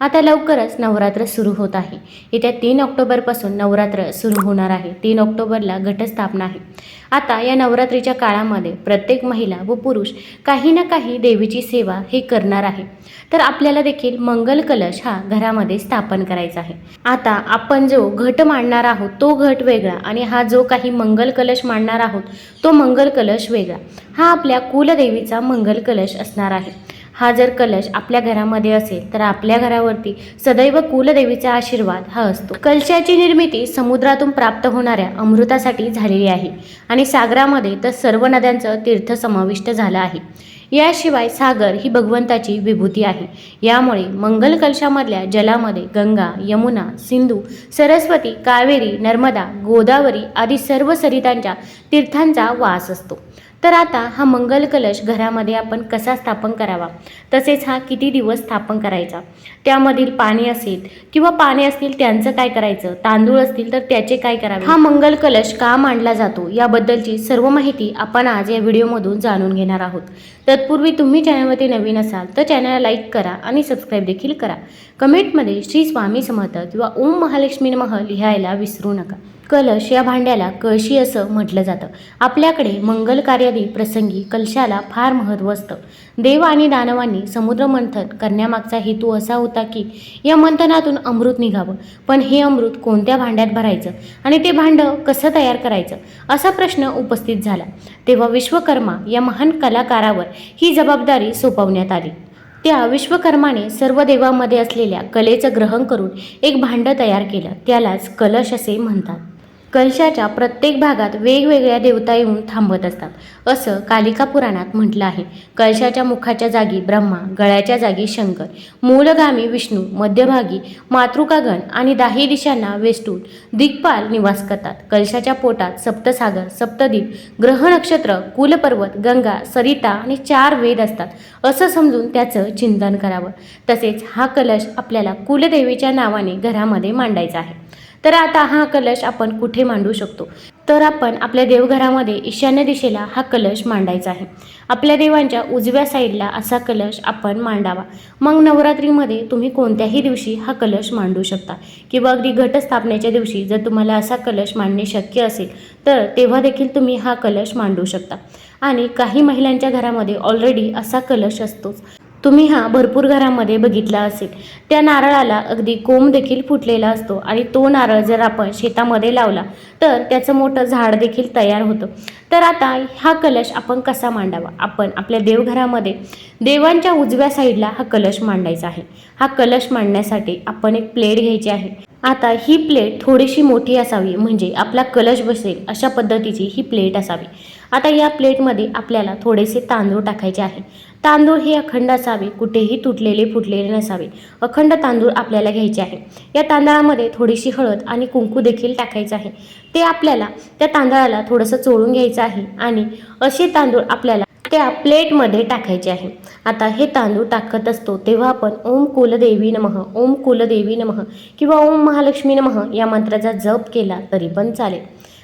आता लवकरच नवरात्र सुरू होत आहे. येत्या तीन ऑक्टोबरपासून नवरात्र सुरू होणार आहे. तीन ऑक्टोबरला घटस्थापना आहे. आता या नवरात्रीच्या काळामध्ये प्रत्येक महिला व पुरुष काही ना काही देवीची सेवा हे करणार आहे. तर आपल्याला देखील मंगल कलश हा घरामध्ये स्थापन करायचा आहे. आता आपण जो घट मांडणार आहोत तो घट वेगळा आणि हा जो काही मंगल कलश मांडणार आहोत तो मंगल कलश वेगळा. हा आपल्या कुलदेवीचा मंगल कलश असणार आहे. हा जर कलश आपल्या घरामध्ये असेल तर आपल्या घरावरती सदैव कुलदेवीचा आशीर्वाद हा असतो. कलशाची निर्मिती समुद्रातून प्राप्त होणाऱ्या अमृतासाठी झालेली आहे आणि सागरामध्ये तर सर्व नद्यांचं तीर्थ समाविष्ट झालं आहे. याशिवाय सागर ही भगवंताची विभूती आहे. यामुळे मंगल कलशामधल्या जलामध्ये गंगा यमुना सिंधू सरस्वती कावेरी नर्मदा गोदावरी आदी सर्व सरितांच्या तीर्थांचा वास असतो. तर आता हा मंगल कलश घरामध्ये आपण कसा स्थापन करावा? तसेच हा किती दिवस स्थापन करायचा? त्यामधील पाणी असेल किंवा पाणी असतील त्यांचं काय करायचं? तांदूळ असतील तर त्याचे काय करावे? हा मंगल कलश का मांडला जातो? याबद्दलची सर्व माहिती आपण आज या व्हिडिओमधून जाणून घेणार आहोत. तत्पूर्वी तुम्ही चॅनलवरती नवीन असाल तर चॅनलला लाईक करा आणि सबस्क्राईब देखील करा. कमेंटमध्ये श्री स्वामी समर्थ किंवा ओम महालक्ष्मी महल लिहायला विसरू नका. कलश या भांड्याला कळशी असं म्हटलं जातं. आपल्याकडे मंगल कार्यादी प्रसंगी कलशाला फार महत्त्व असतं. देव आणि दानवांनी समुद्र मंथन करण्यामागचा हेतू असा होता की या मंथनातून अमृत निघावं. पण हे अमृत कोणत्या भांड्यात भरायचं आणि ते भांडं कसं तयार करायचं असा प्रश्न उपस्थित झाला. तेव्हा विश्वकर्मा या महान कलाकारावर ही जबाबदारी सोपवण्यात आली. त्या विश्वकर्माने सर्व देवामध्ये असलेल्या कलेचं ग्रहण करून एक भांडं तयार केलं. त्यालाच कलश असे म्हणतात. कलशाच्या प्रत्येक भागात वेगवेगळ्या देवता येऊन थांबत असतात. असं कालिका पुराणात म्हटलं आहे. कलशाच्या मुखाच्या जागी ब्रह्मा गळ्याच्या जागी शंकर मूलगामी विष्णू मध्यभागी मातृकागण आणि दाही दिशांना वेष्टून दिग्पाल निवास करतात. कलशाच्या पोटात सप्तसागर सप्तदीप ग्रह नक्षत्र कुलपर्वत गंगा सरिता आणि चार वेद असतात. असं समजून त्याचं चिंतन करावं. तसेच हा कलश आपल्याला कुलदेवीच्या नावाने घरामध्ये मांडायचा आहे. तर आता हा कलश आपण कुठे मांडू शकतो? तर आपण आपल्या देवघरामध्ये ईशान्य दिशेला हा कलश मांडायचा आहे. आपल्या देवांच्या उजव्या साईडला असा कलश आपण मांडावा. मग नवरात्रीमध्ये तुम्ही कोणत्याही दिवशी हा कलश मांडू शकता. किंवा अगदी घटस्थापनेच्या दिवशी जर तुम्हाला असा कलश मांडणे शक्य असेल तर तेव्हा देखील तुम्ही हा कलश मांडू शकता. आणि काही महिलांच्या घरामध्ये ऑलरेडी असा कलश असतोच. तुम्ही हा भरपूर घरामध्ये बघितला असेल. त्या नारळाला अगदी कोंब देखील फुटलेला असतो आणि तो नारळ जर आपण शेतामध्ये लावला तर त्याचं मोठं झाड देखील तयार होतं. तर आता हा कलश आपण कसा मांडावा? आपण आपल्या देवघरामध्ये देवांच्या उजव्या साईडला हा कलश मांडायचा आहे. हा कलश मांडण्यासाठी आपण एक प्लेट घ्यायची आहे. आता ही प्लेट थोडीशी मोठी असावी म्हणजे आपला कलश बसेल अशा पद्धतीची ही प्लेट असावी. आता या प्लेटमध्ये आपल्याला थोडेसे तांदूळ टाकायचे आहे. तांदूळ हे अखंड असावे कुठेही तुटलेले फुटलेले नसावे. अखंड तांदूळ आपल्याला घ्यायचे आहे. या तांदळामध्ये थोडीशी हळद आणि कुंकू देखील टाकायचं आहे. ते आपल्याला त्या तांदळाला थोडंसं चोळून घ्यायचं आहे आणि असे तांदूळ आपल्याला त्या प्लेटमध्ये टाकायचे आहे. आता हे तांदूळ टाकत असतो तेव्हा आपण ओम कुलदेवी नमः ओम कुलदेवी नमः किंवा ओम महालक्ष्मी नमः या मंत्राचा जप केला तरी पण चालेल.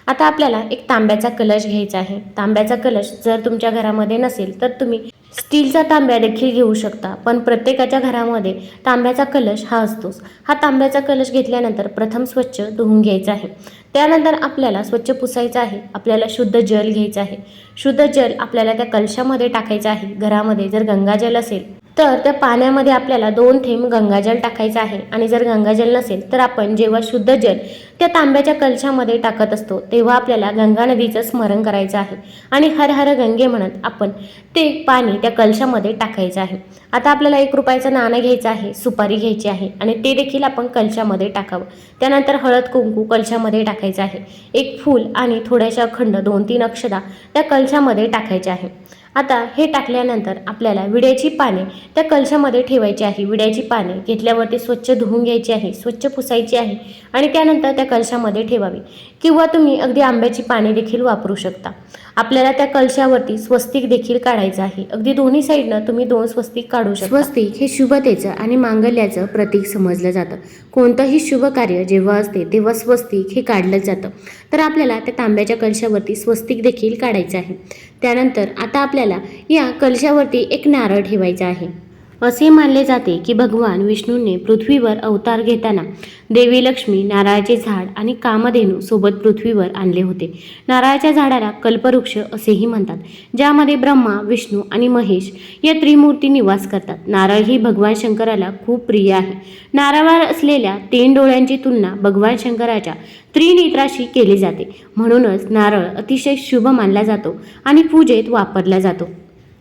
आता आपल्याला एक तांब्याचा कलश घ्यायचा आहे. तांब्याचा कलश जर तुमच्या घरामध्ये नसेल तर तुम्ही स्टीलचा तांब्या देखील घेऊ शकता. पण प्रत्येकाच्या घरामध्ये तांब्याचा कलश हा असतोच. हा तांब्याचा कलश घेतल्यानंतर प्रथम स्वच्छ धुवून घ्यायचा आहे. त्यानंतर आपल्याला स्वच्छ पुसायचं आहे. आपल्याला शुद्ध जल घ्यायचं आहे. शुद्ध जल आपल्याला त्या कलशामध्ये टाकायचं आहे. घरामध्ये जर गंगाजल असेल तर त्या पाण्यामध्ये आपल्याला दोन थेंब गंगाजल टाकायचं आहे. आणि जर गंगाजल नसेल तर आपण जेव्हा शुद्ध जल त्या तांब्याच्या कलशामध्ये टाकत असतो तेव्हा आपल्याला गंगा नदीचं स्मरण करायचं आहे. आणि हर हर गंगे म्हणत आपण ते पाणी त्या कलशामध्ये टाकायचं आहे. आता आपल्याला एक रुपयाचं नाणं घ्यायचं आहे सुपारी घ्यायची आहे आणि ते देखील आपण कलशामध्ये टाकावं. त्यानंतर हळद कुंकू कलशामध्ये टाकायचं आहे. एक फूल आणि थोड्याशा अखंड दोन तीन अक्षदा त्या कलशामध्ये टाकायच्या आहे. आता हे टाकल्यानंतर आपल्याला विड्याची पाने त्या कलशामध्ये ठेवायची आहे. विड्याची पाने घेतल्यावरती स्वच्छ धुवून घ्यायची आहे स्वच्छ पुसायची आहे आणि त्यानंतर त्या कलशामध्ये ठेवावी. किंवा तुम्ही अगदी आंब्याची पाने देखील वापरू शकता. आपल्याला त्या कलशावरती स्वस्तिक देखील काढायचं आहे. अगदी दोन्ही साईडनं तुम्ही दोन स्वस्तिक काढू शकता. स्वस्तिक हे शुभतेचं आणि मांगल्याचं प्रतीक समजलं जातं. कोणतंही शुभ कार्य जेव्हा असते तेव्हा स्वस्तिक हे काढलं जातं. तर आपल्याला त्या तांब्याच्या कलशावरती स्वस्तिक देखील काढायचं आहे. त्यानंतर आता आपल्याला या कलशावरती एक नारळ ठेवायचा आहे. असे मानले जाते की भगवान विष्णूंनी पृथ्वीवर अवतार घेताना देवी लक्ष्मी नारळाचे झाड आणि कामधेनू सोबत पृथ्वीवर आणले होते. नारळाच्या झाडाला कल्पवृक्ष असेही म्हणतात ज्यामध्ये ब्रह्मा विष्णू आणि महेश या त्रिमूर्ती निवास करतात. नारळ ही भगवान शंकराला खूप प्रिय आहे. नारळावर असलेल्या तीन डोळ्यांची तुलना भगवान शंकराच्या त्रिनेत्राशी केली जाते. म्हणूनच नारळ अतिशय शुभ मानला जातो आणि पूजेत वापरला जातो.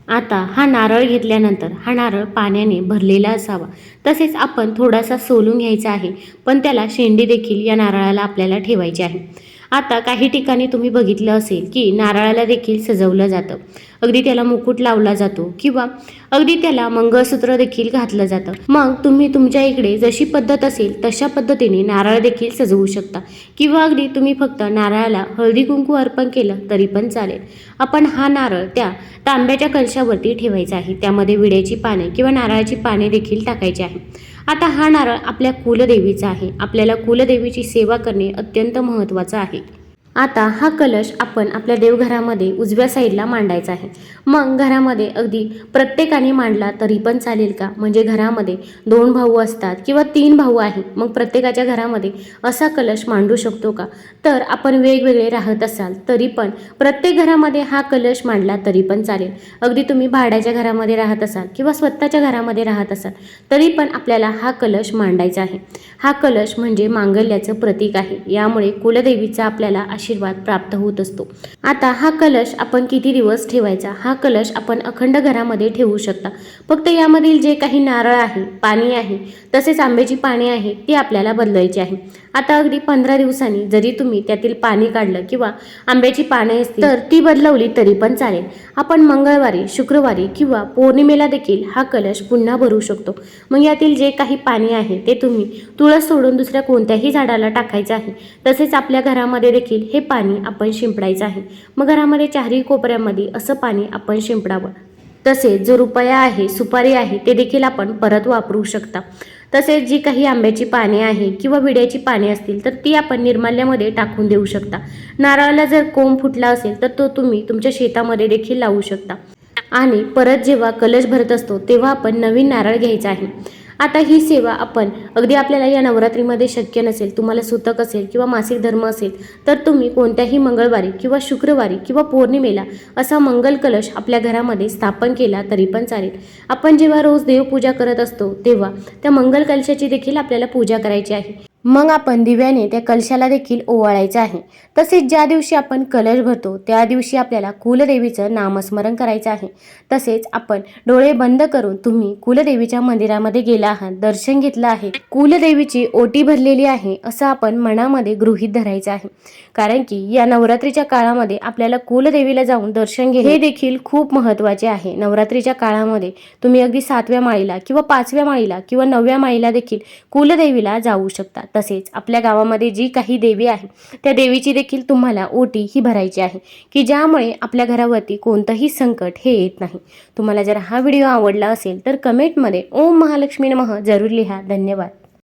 आता हा नारळ घेतल्यानंतर हा नारळ पाण्याने भरलेला असावा. तसेच आपण थोडासा सोलून घ्यायचा आहे पण त्याला शेंडी देखील या नारळाला आपल्याला ठेवायची आहे. आता काही ठिकाणी तुम्ही बघितलं असेल की नारळाला देखील सजवलं जातं. अगदी त्याला मुकुट लावला जातो किंवा अगदी त्याला मंगळसूत्र देखील घातलं जातं. मग तुम्ही तुमच्या इकडे जशी पद्धत असेल तशा पद्धतीने नारळ देखील सजवू शकता. किंवा अगदी तुम्ही फक्त नारळाला हळदी कुंकू अर्पण केलं तरी पण चालेल. आपण हा नारळ त्या तांब्याच्या कलशावरती ठेवायचा आहे. त्यामध्ये विड्याची पाने किंवा नारळाची पाने देखील टाकायची आहे. आता हा नारळ आपल्या कुलदेवीचा आहे. आपल्याला कुलदेवीची सेवा करणे अत्यंत महत्त्वाचं आहे. आता हा कलश आपण आपल्या देवघरामध्ये उजव्या साईडला मांडायचा आहे. मग घरामध्ये अगदी प्रत्येकाने मांडला तरी पण चालेल का? म्हणजे घरामध्ये दोन भाऊ असतात किंवा तीन भाऊ आहे मग प्रत्येकाच्या घरामध्ये असा कलश मांडू शकतो का? तर आपण वेगवेगळे राहत असाल तरी पण प्रत्येक घरामध्ये हा कलश मांडला तरी पण चालेल. अगदी तुम्ही भाड्याच्या घरामध्ये राहत असाल किंवा स्वतःच्या घरामध्ये राहत असाल तरी पण आपल्याला हा कलश मांडायचा आहे. हा कलश म्हणजे मांगल्याचं प्रतीक आहे. यामुळे कुलदेवीचा आपल्याला आशीर्वाद प्राप्त होत असतो. आता हा कलश आपण किती दिवस ठेवायचा? हा कलश आपण अखंड घरामध्ये ठेवू शकता. फक्त यामधील जे काही नारळ आहे पाणी आहे तसेच आंब्याची पाने आहे ती आपल्याला बदलायची आहे. आता अगदी पंधरा दिवसांनी जरी तुम्ही त्यातील पाणी काढलं किंवा आंब्याची पाने असतील तर ती बदलवली तरी पण चालेल. आपण मंगळवारी शुक्रवारी किंवा पौर्णिमेला देखील हा कलश पुन्हा भरू शकतो. मग यातील जे काही पाणी आहे ते तुम्ही तुळस सोडून दुसऱ्या कोणत्याही झाडाला टाकायचं आहे. तसेच आपल्या घरामध्ये देखील हे पाणी आपण शिंपडायचं आहे. मग घरामध्ये चारही कोपऱ्यामध्ये असं पाणी आपण शिंपडावं. तसेच जो रुपया आहे सुपारी आहे ते देखील आपण परत वापरू शकता. तसेच जी काही आंब्याची पाने आहे किंवा विड्याची पाने असतील तर ती आपण निर्माल्यामध्ये टाकून देऊ शकता. नारळाला जर कोंब फुटला असेल तर तो तुम्ही तुमच्या शेतामध्ये देखील लावू शकता. आणि परत जेव्हा कलश भरत असतो तेव्हा आपण नवीन नारळ घ्यायचा आहे. आता ही सेवा आपण अगदी आपल्याला या नवरात्रीमध्ये शक्य नसेल तुम्हाला सुतक असेल किंवा मासिक धर्म असेल तर तुम्ही कोणत्याही मंगळवारी किंवा शुक्रवारी किंवा पौर्णिमेला असा मंगल कलश आपल्या घरामध्ये स्थापन केला तरी पण चालेल. आपण जेव्हा रोज देवपूजा करत असतो तेव्हा त्या मंगल कलशाची देखील आपल्याला पूजा करायची आहे. मग आपण दिव्याने त्या कलशाला देखील ओवाळायचं आहे. तसेच ज्या दिवशी आपण कलश भरतो त्या दिवशी आपल्याला कुलदेवीचं नामस्मरण करायचं आहे. तसेच आपण डोळे बंद करून तुम्ही कुलदेवीच्या मंदिरामध्ये गेला आहात दर्शन घेतलं आहे. कुलदेवीची ओटी भरलेली आहे असं आपण मनामध्ये गृहीत धरायचं आहे. कारण की या नवरात्रीच्या काळामध्ये आपल्याला कुलदेवीला जाऊन दर्शन घे हे देखील खूप महत्त्वाचे आहे. नवरात्रीच्या काळामध्ये तुम्ही अगदी सातव्या माळीला किंवा पाचव्या माळीला किंवा नवव्या माळीला देखील कुलदेवीला जाऊ शकता तसेच आपल्या गावामध्ये जी काही देवी आहे त्या देवीची देखील तुम्हाला ओटी ही भरायची आहे की ज्यामुळे आपल्या घरावरती कोणतंही संकट हे येत नाही. तुम्हाला जर हा व्हिडिओ आवडला असेल तर कमेंटमध्ये ओम महालक्ष्मी नमः जरूर लिहा. धन्यवाद.